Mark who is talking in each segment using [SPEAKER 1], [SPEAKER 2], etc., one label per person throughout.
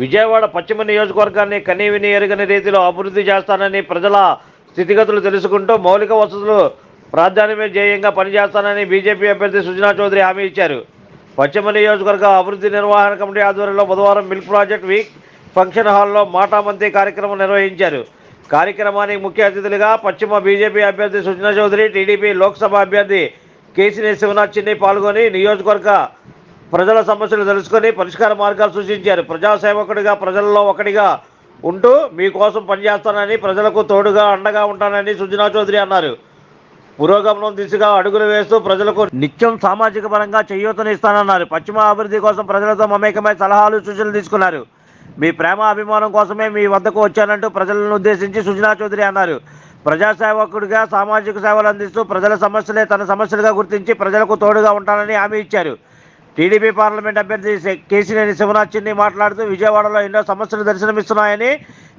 [SPEAKER 1] విజయవాడ పశ్చిమ నియోజకవర్గాన్ని కనీవిని ఎరుగని రీతిలో అభివృద్ధి చేస్తానని ప్రజల స్థితిగతులు తెలుసుకుంటూ మౌలిక వసతులు ప్రాధాన్యమే ధ్యేయంగా పనిచేస్తానని బీజేపీ అభ్యర్థి సుజనా చౌదరి హామీ ఇచ్చారు. పశ్చిమ నియోజకవర్గ అభివృద్ధి నిర్వహణ కమిటీ ఆధ్వర్యంలో బుధవారం మిల్క్ ప్రాజెక్ట్ వీక్ ఫంక్షన్ హాల్లో మాటామంతి కార్యక్రమం నిర్వహించారు. కార్యక్రమానికి ముఖ్య అతిథులుగా పశ్చిమ బీజేపీ అభ్యర్థి సుజనా చౌదరి టీడీపీ లోక్సభ అభ్యర్థి కేసీఆర్ శివనాథ్ చిన్ని పాల్గొని నియోజకవర్గ ప్రజల సమస్యలు తెలుసుకొని పరిష్కార మార్గాలు సూచించారు. ప్రజాసేవకుడిగా ప్రజల్లో ఒకటిగా ఉంటూ మీకోసం పనిచేస్తానని ప్రజలకు తోడుగా అండగా ఉంటానని సుజనా చౌదరి అన్నారు. పురోగమనం దిశగా అడుగులు వేస్తూ ప్రజలకు నిత్యం సామాజిక పరంగా చేయూతనిస్తానన్నారు. పశ్చిమ అభివృద్ధి కోసం ప్రజలతో మమేకమై సలహాలు సూచనలు తీసుకున్నారు. మీ ప్రేమ అభిమానం కోసమే మీ వద్దకు వచ్చానంటూ ప్రజలను ఉద్దేశించి సుజనా చౌదరి అన్నారు. ప్రజాసేవకుడిగా సామాజిక సేవలు అందిస్తూ ప్రజల సమస్యలే తన సమస్యలుగా గుర్తించి ప్రజలకు తోడుగా ఉంటానని హామీ ఇచ్చారు. టీడీపీ పార్లమెంట్ అభ్యర్థి కేసినేని శివనాథ్ చిన్ని మాట్లాడుతూ విజయవాడలో ఎన్నో సమస్యలు దర్శనమిస్తున్నాయని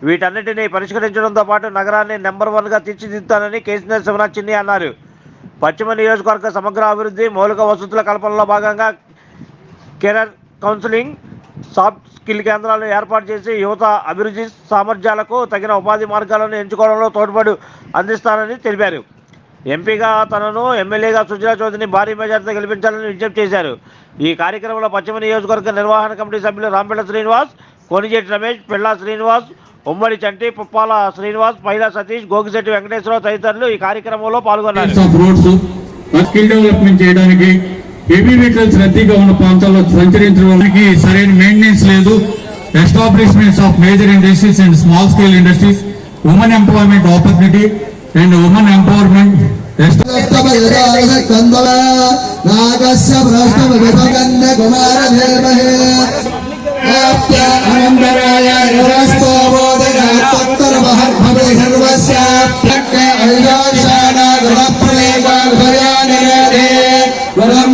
[SPEAKER 1] వీటన్నిటిని పరిష్కరించడంతో పాటు నగరాన్ని నెంబర్ వన్గా తీర్చిదిద్దుతానని కేసినేని శివనాథ్ చిన్ని అన్నారు. పశ్చిమ నియోజకవర్గ సమగ్ర అభివృద్ధి మౌలిక వసతుల కల్పనలో భాగంగా కెరీర్ కౌన్సిలింగ్ సాఫ్ట్ స్కిల్ కేంద్రాలను ఏర్పాటు చేసి యువత అభివృద్ధి సామర్థ్యాలకు తగిన ఉపాధి మార్గాలను ఎంచుకోవడంలో తోడ్పాటు అందిస్తానని తెలిపారు. ఎంపీగా తనను ఎమ్మెల్యేగా సుజనా చౌదరిని భారీ మెజార్టీతో గెలిపించాలని విజ్ఞప్తి చేశారు. ఈ కార్యక్రమంలో పశ్చిమ నియోజకవర్గ నిర్వహణ కమిటీ సభ్యులు రాంపేట శ్రీనివాస్ కోనిజేటి రమేష్ పిల్లా శ్రీనివాస్ ఉమ్మడి చంటి పుప్పాల శ్రీనివాస్ పైలా సతీష్ గోగిశెట్టి వెంకటేశ్వరరావు తదితరులు ఈ కార్యక్రమంలో పాల్గొన్నారు.
[SPEAKER 2] రోడ్స్ స్కిల్ డెవలప్మెంట్ చేయడానికి హెవీ వెహికల్స్ రద్దీగా ఉన్న ప్రాంతాల్లో సంచరించడానికి సరైన మెయింటెనెన్స్ లేదు. Establishments of major industries and small scale industries women employment opportunity and women empowerment
[SPEAKER 3] నాగస్య భ్రష్టమ విభగన్న కుమార ధీమహే అనంతరాయ సర్వస్యాప్యక్క వరం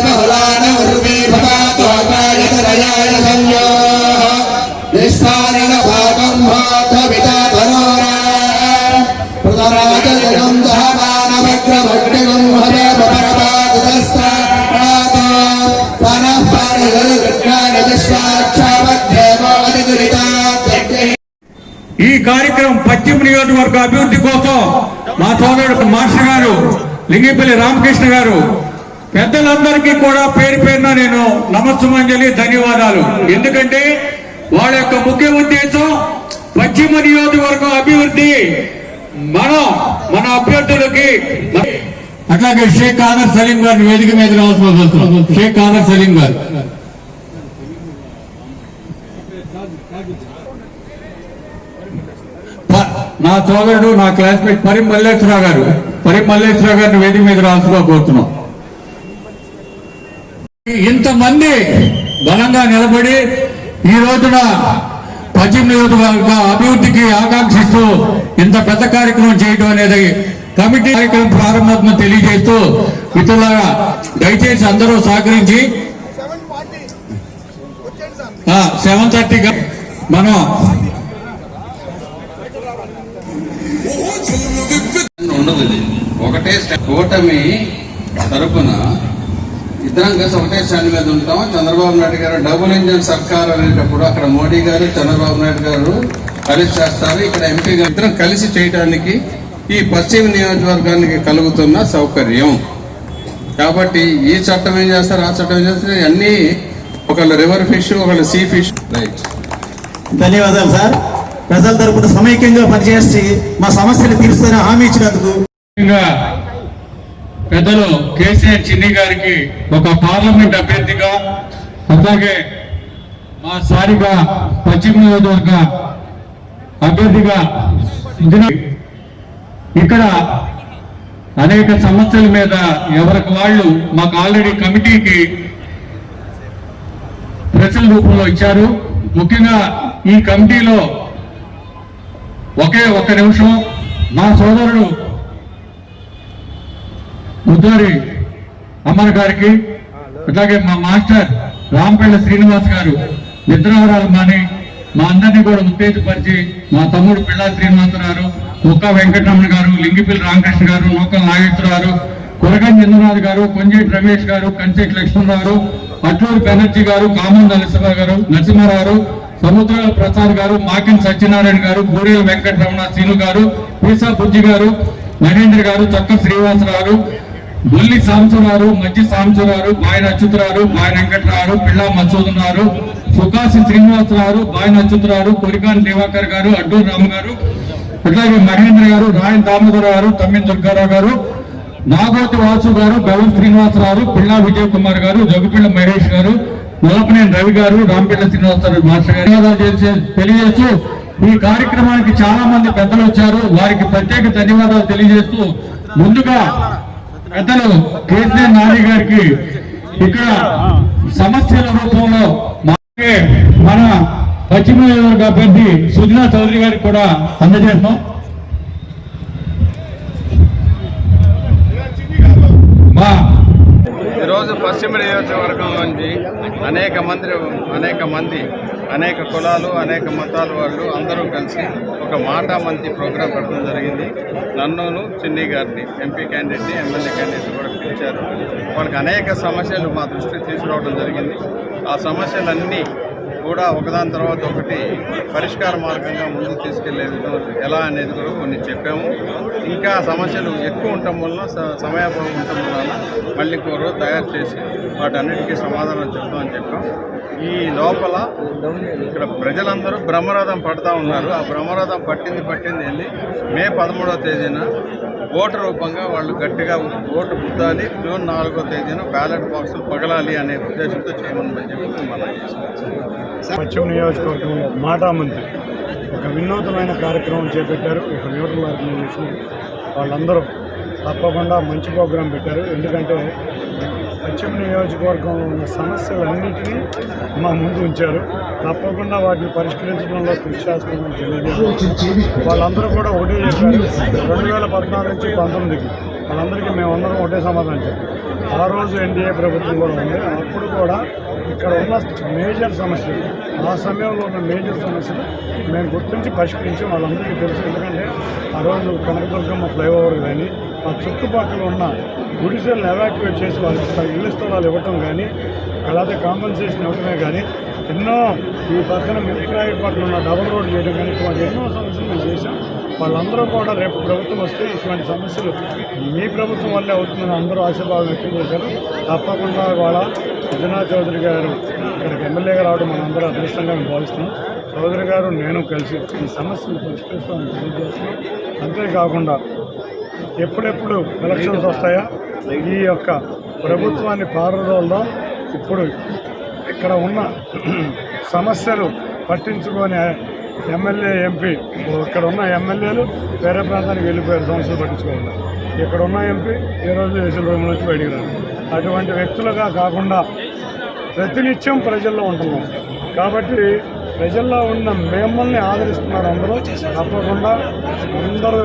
[SPEAKER 3] నిస్సారణ భాగం భోత పితా ధరోరా హరే పరపాదస్తరాతో
[SPEAKER 2] ఈ కార్యక్రమం పశ్చిమ నియోజకవర్గ అభివృద్ధి కోసం మా సోదరుడు మాస్టర్ గారు లింగిపల్లి రామకృష్ణ గారు పెద్దలందరికీ కూడా పేరు పేరున నేను నమస్సుమంజలి ధన్యవాదాలు. ఎందుకంటే వాళ్ళ యొక్క ముఖ్య ఉద్దేశం పశ్చిమ నియోజకవర్గం అభివృద్ధి. మనం మన అభ్యర్థులకి అట్లాగే షేక్ కాదర్ సలీం గారిని వేదిక మీద రావాల్సి షేక్ కాదర్ సలీం గారు. నా సోదరుడు నా క్లాస్మేట్ పరి మల్లేశ్వరరావు గారు. పరి మల్లేశ్వరరావు గారిని వేదిక మీద రావాల్సిగా కోరుతున్నాం. ఇంతమంది బలంగా నిలబడి ఈ రోజున పశ్చిమ నియోజకవర్గ అభివృద్ధికి ఆకాంక్షిస్తూ ఇంత పెద్ద కార్యక్రమం చేయడం అనేది కమిటీ కార్యక్రమం ప్రారంభం తెలియజేస్తూ మిత్రులారా దయచేసి అందరూ సహకరించి సెవెన్ థర్టీగా మనం
[SPEAKER 4] ఉండదు ఒకటే కూటమి తరపున ఇద్దరం కలిసి ఒకటే స్టాండ్ మీద ఉంటాం చంద్రబాబు నాయుడు గారు డబుల్ ఇంజన్ సర్కార్ అనేటప్పుడు అక్కడ మోడీ గారు చంద్రబాబు నాయుడు గారు కలిసి చేస్తారు. ఇక్కడ ఎంపీ గారు ఇద్దరం కలిసి చేయడానికి ఈ పశ్చిమ నియోజకవర్గానికి కలుగుతున్న సౌకర్యం. కాబట్టి ఈ చట్టం ఏం చేస్తారు? ఆ చట్టం ఏం చేస్తారు? అన్ని ఒకళ్ళు రివర్ ఫిష్ ఒకళ్ళు సీ ఫిష్ రైట్
[SPEAKER 5] ధన్యవాదాలు సార్. ప్రజల తరపున సమైక్యంగా పనిచేసి మా సమస్యలు తీరుస్తారని హామీ ఇచ్చినందుకు.
[SPEAKER 2] పెద్దలు కేసీఆర్ చిన్ని గారికి ఒక పార్లమెంట్ అభ్యర్థిగా అలాగే మా సారిగా పశ్చిమ నియోజకవర్గ అభ్యర్థిగా ఇక్కడ అనేక సమస్యల మీద ఎవరికి వాళ్ళు మాకు ఆల్రెడీ కమిటీకి ప్రశ్నల రూపంలో ఇచ్చారు. ముఖ్యంగా ఈ కమిటీలో ఒకే ఒక్క నిమిషం మా సోదరుడు ముద్దారి అమర్ గారికి అట్లాగే మా మాస్టర్ రాంపల్లి శ్రీనివాస్ గారు నిద్రావరాలు మాని మా అందరినీ కూడా ఉత్తేజపరిచి మా తమ్ముడు పిల్ల శ్రీనివాస్ గారు ముక్క వెంకటరమణ గారు లింగిపల్లి రామకృష్ణ గారు నూకల నాగేశ్వర గారు కురగం చంద్రనాథ్ గారు కొంజేటి రమేష్ గారు కంచేటి లక్ష్మణ్ గారు అట్లూరు బెనర్జీ గారు కామన్ నరసింహ గారు నరసింహారావు సముద్ర సముద్రాల ప్రసాద్ గారు మాకిన్ సత్యనారాయణ గారు గూడెల వెంకటరమణ శ్రీను గారు పీసా బుజ్జి గారు నరేంద్ర గారు చక్క శ్రీనివాసరావు బొల్లి సాంబశివరావు మజ్జి సాంబశివరావు బాయ్ నచ్చుతురారు బాయ్ వెంకటరావు పిల్ల మసూదనారు సుకాసి శ్రీనివాసరావు బాయ్ నచ్చుతురారు కొరికాని దివాకర్ గారు అడ్డూరు రామ్ గారు అట్లాగే మహేంద్ర గారు రాయన్ దామోదర్ గారు తమ్మిన దుర్గారావు గారు నాగోటి వాసు గారు బెవన్ శ్రీనివాసరావు పిల్లా విజయ్ కుమార్ గారు జగుపిల్ల మహేష్ గారు నల్లపనేని రవి గారు రాంపిల్ల శ్రీనివాసరావు మాస్టర్ గారు. ధన్యవాదాలు తెలియజేస్తూ ఈ కార్యక్రమానికి చాలా మంది పెద్దలు వచ్చారు. వారికి ప్రత్యేక ధన్యవాదాలు తెలియజేస్తూ ముందుగా పెద్దలు కేసీఆర్ నాని గారికి ఇక్కడ సమస్యల రూపంలో మన పశ్చిమ నియోజకవర్గ అభ్యర్థి సుజనా చౌదరి గారికి కూడా అందజేస్తాం
[SPEAKER 4] ఈరోజు పశ్చిమ నియోజకవర్గం నుంచి అనేక మంది అనేక మంది అనేక కులాలు అనేక మతాల వాళ్ళు అందరూ కలిసి ఒక మాటా మంచి ప్రోగ్రాం పెట్టడం జరిగింది. నన్నును చిన్ని గారిని ఎంపీ క్యాండిడేట్ని ఎమ్మెల్యే క్యాండిడేట్ కూడా పిలిచారు. వాళ్ళకి అనేక సమస్యలు మా దృష్టికి తీసుకురావడం జరిగింది. ఆ సమస్యలన్నీ కూడా ఒకదాని తర్వాత ఒకటి పరిష్కార మార్గంగా ముందుకు తీసుకెళ్ళే విధంగా ఎలా అనేది కూడా కొన్ని చెప్పాము. ఇంకా సమస్యలు ఎక్కువ ఉండటం వలన స- సమయాభావం ఉండటం వలన మళ్ళీ కూర తయారు చేసి వాటన్నిటికీ సమాధానం చెప్తామని చెప్పాం. ఈ లోపల ఇక్కడ ప్రజలందరూ బ్రహ్మరథం పడతా ఉన్నారు. ఆ బ్రహ్మరథం పట్టింది పట్టింది వెళ్ళి మే పదమూడవ తేదీన ఓటు రూపంగా వాళ్ళు గట్టిగా ఓటు పుట్టాలి. జూన్ నాలుగో తేదీన బ్యాలెట్ బాక్స్ పగలాలి అనే ఉద్దేశంతో చేయమని చెప్పి మనం
[SPEAKER 6] పశ్చిమ నియోజకవర్గం మాటా మంత్రి ఒక వినూతమైన కార్యక్రమం చేపట్టారు. ఒక న్యూట్రల్ ఆర్గనైజేషన్. వాళ్ళందరూ తప్పకుండా మంచి ప్రోగ్రాం పెట్టారు. ఎందుకంటే పశ్చిమ నియోజకవర్గంలో ఉన్న సమస్యలన్నింటినీ మా ముందు ఉంచారు. తప్పకుండా వాటిని పరిష్కరించడంలో కృషి చేస్తామని తెలియజేస్తారు వాళ్ళందరూ కూడా ఒకటే చెప్పారు రెండు వేల పద్నాలుగు నుంచి పంతొమ్మిదికి వాళ్ళందరికీ మేమందరం ఒకటే సమాధానం చెప్పాం. ఆ రోజు ఎన్డీఏ ప్రభుత్వం కూడా ఉంది. అప్పుడు కూడా ఇక్కడ ఉన్న మేజర్ సమస్యలు ఆ సమయంలో ఉన్న మేజర్ సమస్యలు మేము గుర్తించి పరిష్కరించి వాళ్ళందరికీ తెలుసు. ఎందుకంటే ఆ రోజు కనకదుర్గమ్మ ఫ్లైఓవర్ కానీ ఆ చుట్టుపక్కల ఉన్న గుడిసెలను ఎవాక్యువేట్ చేసి వాళ్ళకి ఇల్లు స్థలాలు ఇవ్వటం కానీ అలాగే కాంపెన్సేషన్ ఇవ్వటమే కానీ ఎన్నో ఈ పక్కన మిల్క్రాయి పక్కన ఉన్న డబుల్ రోడ్ చేయడం కానీ ఇటువంటి ఎన్నో సమస్యలు మేము చేశాం. వాళ్ళందరూ కూడా రేపు ప్రభుత్వం వస్తే ఇటువంటి సమస్యలు మీ ప్రభుత్వం వల్లే అవుతుందని అందరూ ఆశీర్వాదం వ్యక్తం చేశారు. తప్పకుండా కూడా సుజనా చౌదరి గారు ఇక్కడికి ఎమ్మెల్యేగా రావడం మనందరూ అదృష్టంగా మేము భావిస్తున్నాం. చౌదరి గారు నేను కలిసి ఈ సమస్యలు పరిష్కరిస్తామని తెలియజేస్తున్నాం. అంతేకాకుండా ఎప్పుడెప్పుడు ఎలక్షన్స్ వస్తాయా? ఈ యొక్క ప్రభుత్వాన్ని పారదోలడం ఇప్పుడు ఇక్కడ ఉన్న సమస్యలు పట్టించుకొని ఎమ్మెల్యే ఎంపీ ఇక్కడ ఉన్న ఎమ్మెల్యేలు వేరే ప్రాంతానికి వెళ్ళిపోయారు సమస్యలు పట్టించుకోకుండా. ఇక్కడ ఉన్న ఎంపీ ఈ రోజు ఏసీ రూమ్ నుంచి బయటికి అటువంటి వ్యక్తులుగా కాకుండా ప్రతినిత్యం ప్రజల్లో ఉంటున్నాం. కాబట్టి ప్రజల్లో ఉన్న మిమ్మల్ని ఆదరిస్తున్నారు అందరూ. తప్పకుండా అందరూ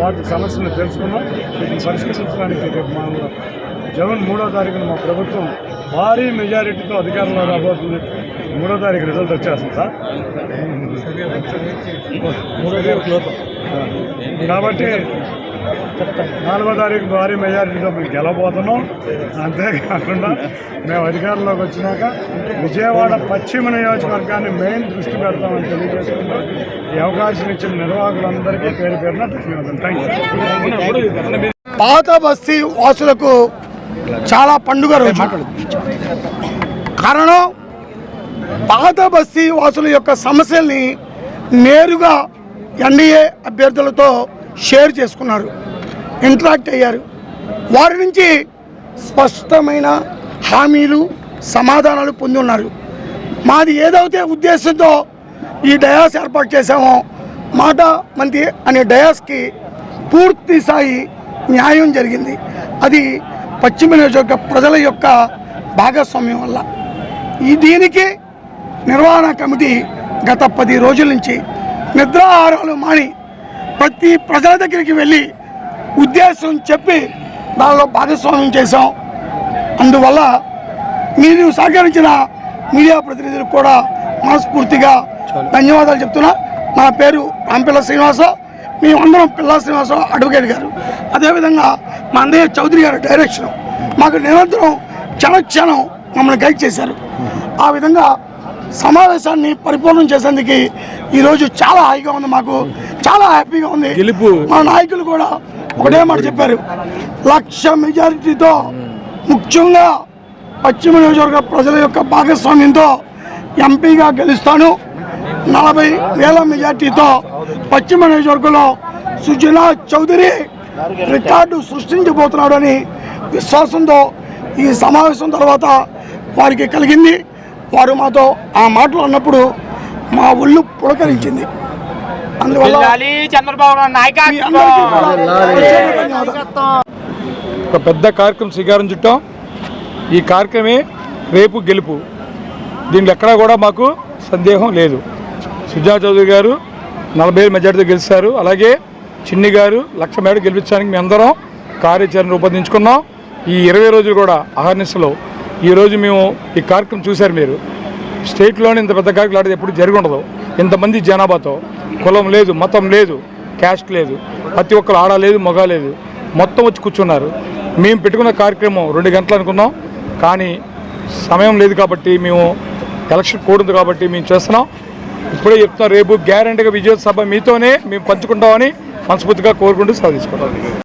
[SPEAKER 6] వాటి సమస్యలు తెలుసుకున్నాం వీటిని పరిష్కరించడానికి రేపు మా జూన్ మూడో తారీఖున మా ప్రభుత్వం భారీ మెజారిటీతో అధికారంలో రాబోతుంది. మూడో తారీఖు రిజల్ట్ వచ్చేస్తుంది సార్. మూడో తారీఖు కాబట్టి నాలుగో తారీఖు భారీ మెజారిటీతో మేము గెలవబోతున్నాం. అంతేకాకుండా మేము అధికారంలోకి వచ్చినాక విజయవాడ పశ్చిమ నియోజకవర్గాన్ని మెయిన్ దృష్టి పెడతామని తెలియజేసుకుంటూ ఈ అవకాశం ఇచ్చిన నిర్వాహకులందరికీ పేరు పేరున ధన్యవాదాలు. థ్యాంక్ యూ
[SPEAKER 7] పాత బస్తీ వాసులకు చాలా పండుగ రోజు. కారణం పాత బస్తీ వాసుల యొక్క సమస్యల్ని నేరుగా ఎన్డీఏ అభ్యర్థులతో షేర్ చేసుకున్నారు ఇంటరాక్ట్ అయ్యారు. వారి నుంచి స్పష్టమైన హామీలు సమాధానాలు పొంది ఉన్నారు. మాది ఏదైతే ఉద్దేశంతో ఈ డయాస్ ఏర్పాటు చేశామో మాట మంది అనే డయాస్కి పూర్తి స్థాయి న్యాయం జరిగింది. అది పశ్చిమ నియోజకవర్గ ప్రజల యొక్క భాగస్వామ్యం వల్ల. ఈ దీనికి నిర్వహణ కమిటీ గత పది రోజుల నుంచి నిద్రాహారాలు మాని ప్రతి ప్రజల దగ్గరికి వెళ్ళి ఉద్దేశం చెప్పి దానిలో భాగస్వామ్యం చేశాం. అందువల్ల మీరు సహకరించిన మీడియా ప్రతినిధులకు కూడా మనస్ఫూర్తిగా ధన్యవాదాలు చెప్తున్నా. నా పేరు రాంపిల్ల శ్రీనివాసరావు మేమందరం పిల్లా శ్రీనివాసరావు అడ్వకేట్ గారు. అదేవిధంగా మా అన్నయ్య చౌదరి గారు డైరెక్షన్. మాకు నిరంతరం క్షణ క్షణం మమ్మల్ని గైడ్ చేశారు. ఆ విధంగా సమావేశాన్ని పరిపూర్ణం చేసేందుకు ఈరోజు చాలా హాయిగా ఉంది మాకు. చాలా హ్యాపీగా ఉంది.
[SPEAKER 8] గెలుపు.
[SPEAKER 7] మా నాయకులు కూడా ఒకటే మాట చెప్పారు. లక్ష మెజారిటీతో ముఖ్యంగా పశ్చిమ నియోజకవర్గ ప్రజల యొక్క భాగస్వామ్యంతో ఎంపీగా గెలుస్తాను. నలభై వేల మెజార్టీతో పశ్చిమ నియోజకవర్గంలో సుజనా చౌదరి రికార్డు సృష్టించబోతున్నాడని విశ్వాసంతో ఈ సమావేశం తర్వాత వారికి కలిగింది. వారు మాతో ఆ మాటలు అన్నప్పుడు మా ఒళ్ళు పులకరించింది. అందువల్ల
[SPEAKER 9] చంద్రబాబు.
[SPEAKER 8] ఒక పెద్ద కార్యక్రమం శ్రీకారం చుట్టాం. ఈ కార్యక్రమే రేపు గెలుపు. దీంట్లో ఎక్కడా కూడా మాకు సందేహం లేదు. సుజనా చౌదరి గారు నలభై ఏడు మెజార్టీతో గెలిచారు. అలాగే చిన్ని గారు లక్ష మేడ గెలిపించడానికి మేము అందరం కార్యాచరణ రూపొందించుకున్నాం. ఈ ఇరవై రోజులు కూడా అహర్నిశలో. ఈరోజు మేము ఈ కార్యక్రమం చూశారు మీరు. స్టేట్లోనే ఇంత పెద్ద కార్యక్రమం ఆడేది ఎప్పుడు జరిగి ఉండదు. ఇంతమంది జనాభాతో. కులం లేదు మతం లేదు క్యాస్ట్ లేదు ప్రతి ఒక్కరు ఆడ లేదు మగ లేదు. మొత్తం వచ్చి కూర్చున్నారు. మేము పెట్టుకున్న కార్యక్రమం రెండు గంటలు అనుకున్నాం కానీ సమయం లేదు కాబట్టి మేము ఎలక్షన్ కూడదు కాబట్టి మేము చేస్తున్నాం. ఇప్పుడే చెప్తున్నాం రేపు గ్యారంటీగా విజయోత్సభ మీతోనే మేము పంచుకుంటామని మనస్ఫూర్తిగా కోరుకుంటూ సాధించుకుంటాం